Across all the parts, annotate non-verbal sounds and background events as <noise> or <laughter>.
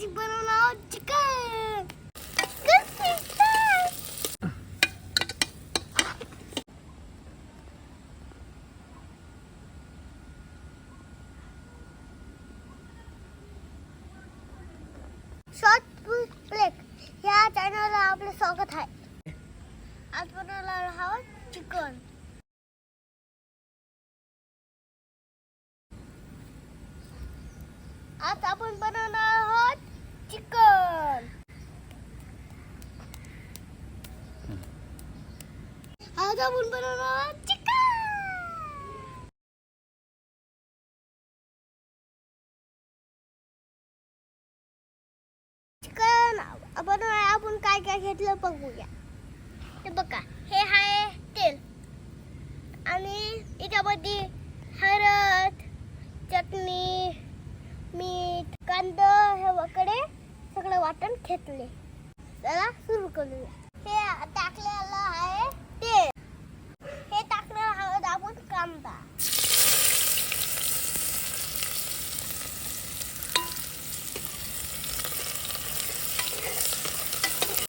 आज बनवलं chicken short plate या चॅनलला आपलं स्वागत आहे आज बनवणार आहोत चिकन आज आपण बनवणार आहोत चिकन आज आपण बनवणार चिकन चिकन बनवाय आपण काय काय घेतलं बघूया ते बघा हे आहे तेल आणि याच्यामध्ये हळद चटणी मीठ कांदा हे वगैरे सगळं वाटण घेतले चला सुरू करूया हे टाकलेलं आहे तेल हे टाकणार आहोत आपण कांदा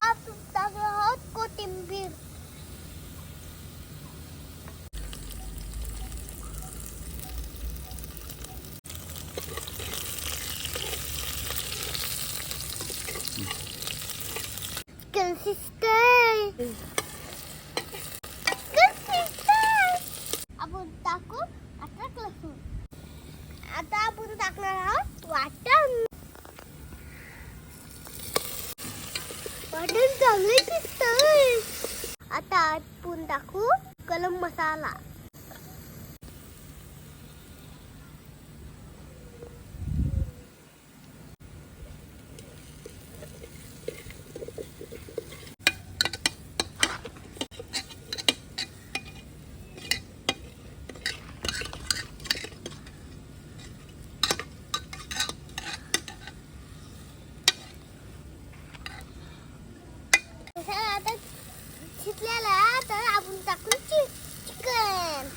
आपण टाकणार आहोत कोथिंबीर Consistent. Consistent. आपण टाकू आता लसूण आता आपण टाकणार आहोत वाटण वाटण चांगले दिसतंय आता आपण टाकू गरम मसाला तसं आता शिजलेला तर आपण टाकू चि चिकन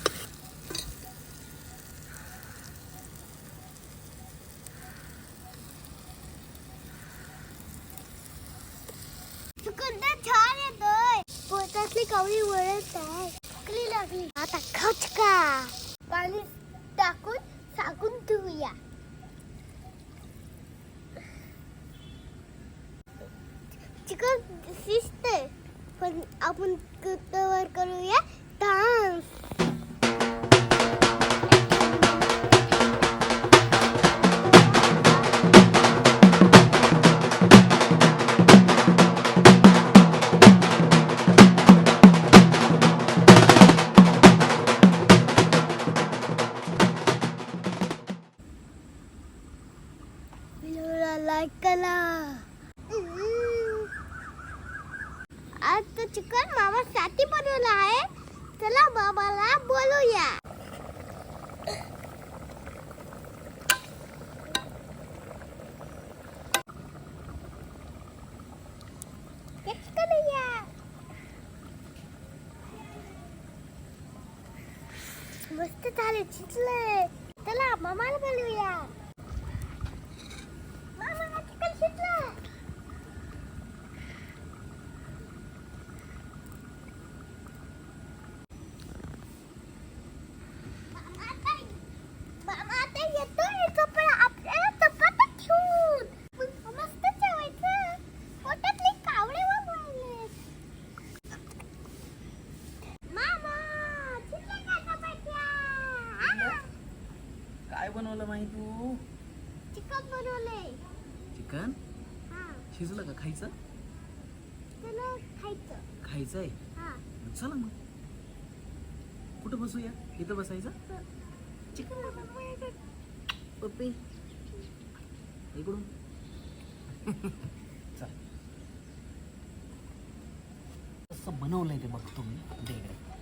सुगंध छान येतोय पोटातली वळत आहे. खोकली लागली. आता खचका पाणी टाकून साकून ठेवूया चिकन शिजते पण आपण करूया डान्स. व्हिडिओला लाईक करा आज तो चिकन मामा साठी बनवला आहे. चला मामाला बोलूया. मस्त झाले चिचले चला मामाला बोलूया मामा चिकन शिजलं मामा आता येतोय चपला आपल्याला चपात्या ठेवून मग मस्त जेवायचं पोटातले कावळे वाजवले मामा शिजल्या का चपात्या आ, काय बनवलं माही तू? चिकन बनवले चिकन? हा. शिजलं का? खायचं? खायचं. खायचंय? हा. चला मग. कुठं बसूया? इथं बसायचं? चिकन पप्पी. इकडून. <laughs> चल. कसं बनवलंय ते बघतो मी दे इकडे.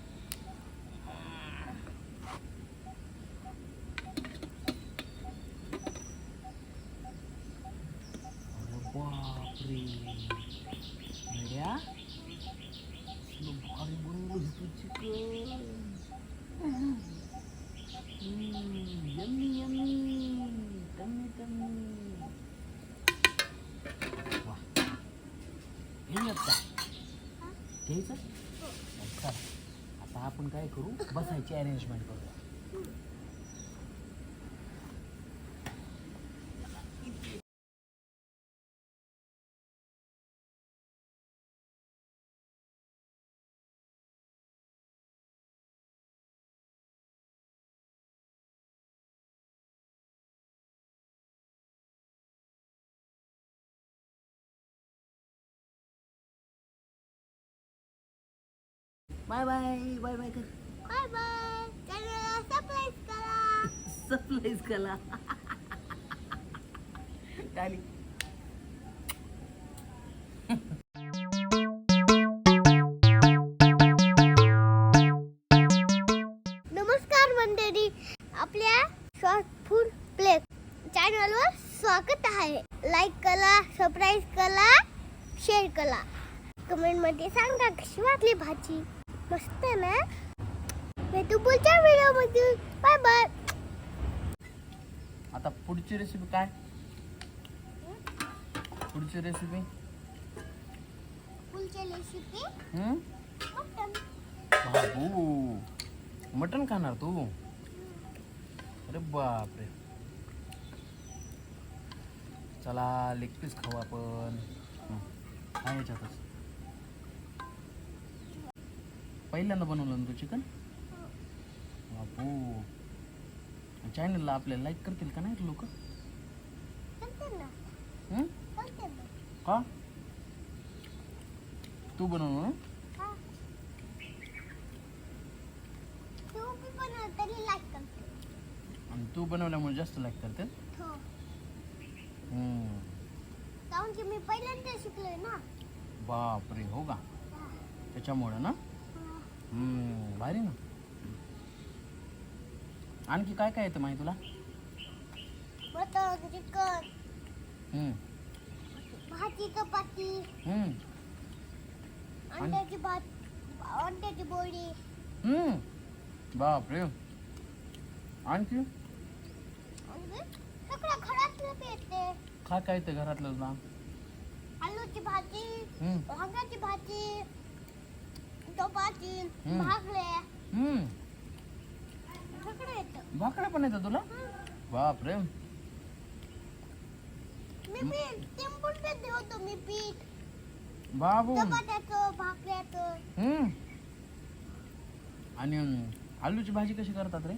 ठीक घ्यायचं आता आपण काय करू बसायची अरेंजमेंट करूया बाय बाय बाय बाय कर. Bye bye. सबस्क्राईब करा. सरप्राईज कला डाली नमस्कार मंडळी. आपल्या शॉर्ट फूड प्ले चॅनलवर स्वागत आहे. लाईक करा सबस्क्राईब करा शेअर करा. कमेंटमध्ये सांगा कशी वाटली भाजी? मस्त आहे ना? भेटू पुढच्या व्हिडिओमध्ये बाय बाय आता पुढची रेसिपी काय? पुढची रेसिपी पुढच्या रेसिपी हम्म? मटन बाबू मटन खाणार तू? अरे बापरे. चला लेग पीस खाऊ आपण. हं, हा याच्यातच. पहिल्यांदा बनवलं ना तू चिकन बापू. चॅनलला आपल्याला लाईक करतील का नाही लोक? का? तू हा. बनव तरी लाईक करते. आणि तू बनवल्यामुळे जास्त लाईक करते? हो. की मी पहिल्यांदा शिकलोय ना. बापरे हो का? त्याच्यामुळं ना? हम्म, भारी ना. आणखी काय काय येतं माहिती तुला? Mutton chicken. हम्म, भाजी चपाती. हम्म, अंड्याची भात अंड्याची पोळी. हम्म. बापरे. आणखी? आणि सगळं घरातलं येते काय काय येतं घरातलं तुला? आलूची भाजी हम्म, वांग्याची भाजी. चपाती हम्म. भाकऱ्या. हम्म. सगळं येतं. भाकऱ्या पण येतं तुला? बापरे. मी पीठ टेम्पल पेट होतो मी पीठ. बाबू. चपात्याचं भाकऱ्याचं. हम्म. आणि अं, आलूची भाजी कशी करतात रे?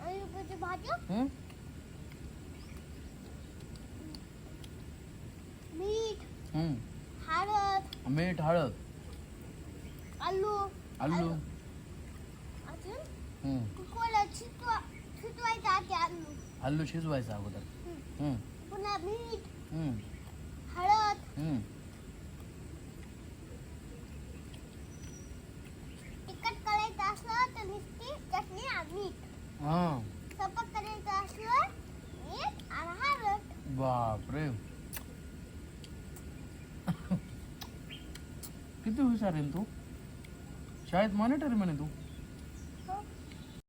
आलूची भाजी? हम्म? मीठ हम्म. हळद. मीठ हळद. आलू आलू अजून. कुकरला शिजवा शिजवायचं आधी शिजवायचा अगोदर पुन्हा मीठ हम्म, हळद हम्म. तिखट करायचं असलं तर नुसती चटणी आणि मीठ हा सपक करायचं असलं मीठ आणि हळद बापरे किती हुशार आहे तू शाळेत मॉनिटर म्हणे तू?